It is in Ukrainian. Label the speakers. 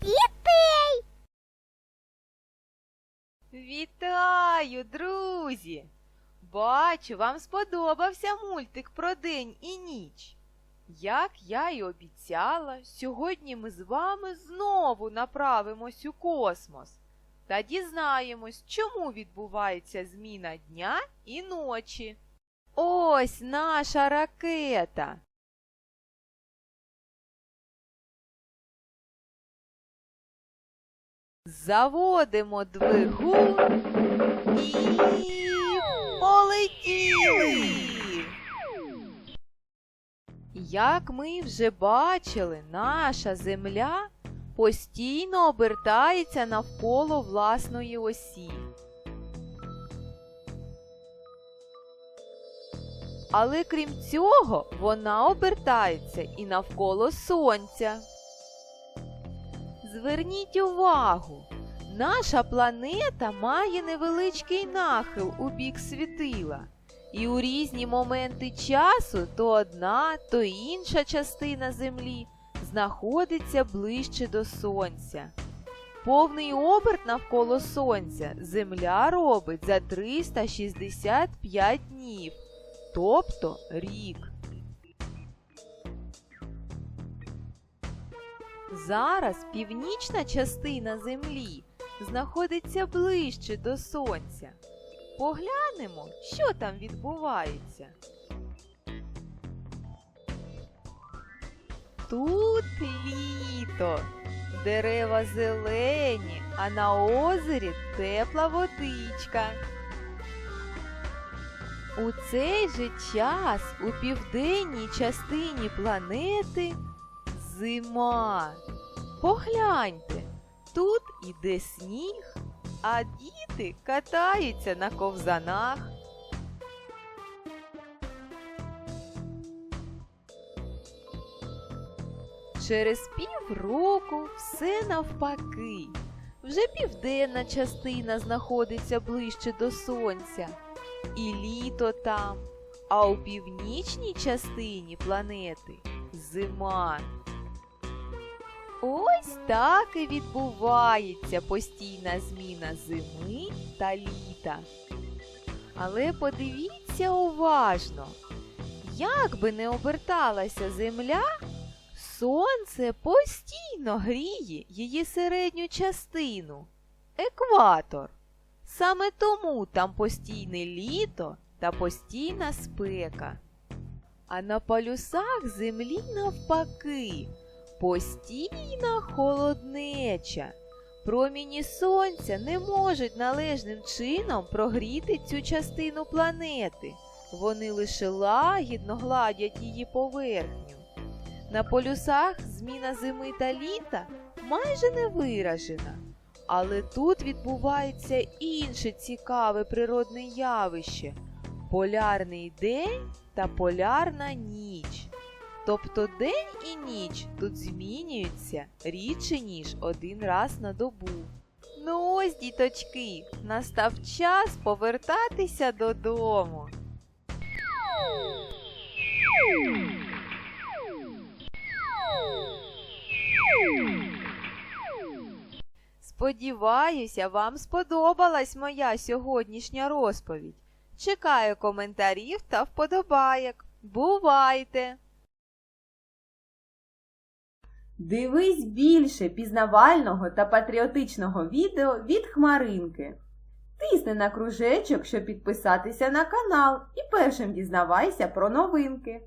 Speaker 1: дітей.
Speaker 2: Вітаю, друзі! Бачу, вам сподобався мультик про день і ніч. Як я й обіцяла, сьогодні ми з вами знову направимось у космос та дізнаємось, чому відбувається зміна дня і ночі. Ось наша ракета. Заводимо двигун і полетіли. Як ми вже бачили, наша земля постійно обертається навколо власної осі. Але крім цього, вона обертається і навколо сонця. Зверніть увагу, наша планета має невеличкий нахил у бік світила, і у різні моменти часу то одна, то інша частина Землі знаходиться ближче до Сонця. Повний оберт навколо Сонця Земля робить за 365 днів, тобто рік. Зараз північна частина Землі знаходиться ближче до Сонця. Поглянемо, що там відбувається. Тут літо, дерева зелені, а на озері тепла водичка. У цей же час у південній частині планети зима. Погляньте, тут іде сніг, а діти катаються на ковзанах. Через півроку все навпаки. Вже південна частина знаходиться ближче до сонця, і літо там, а у північній частині планети зима. Ось так і відбувається постійна зміна зими та літа. Але подивіться уважно, як би не оберталася земля, сонце постійно гріє її середню частину екватор. Саме тому там постійне літо та постійна спека. А на полюсах землі навпаки постійна холоднеча. Проміні сонця не можуть належним чином прогріти цю частину планети. Вони лише лагідно гладять її поверхню. На полюсах зміна зими та літа майже не виражена. Але тут відбувається інше цікаве природне явище полярний день та полярна ніч. Тобто день і ніч тут змінюються рідше, ніж один раз на добу. Ну ось, діточки, настав час повертатися додому. Сподіваюся, вам сподобалась моя сьогоднішня розповідь. Чекаю коментарів та вподобаєк. Бувайте!
Speaker 3: Дивись більше пізнавального та патріотичного відео від Хмаринки. Тисни на кружечок, щоб підписатися на канал і першим дізнавайся про новинки.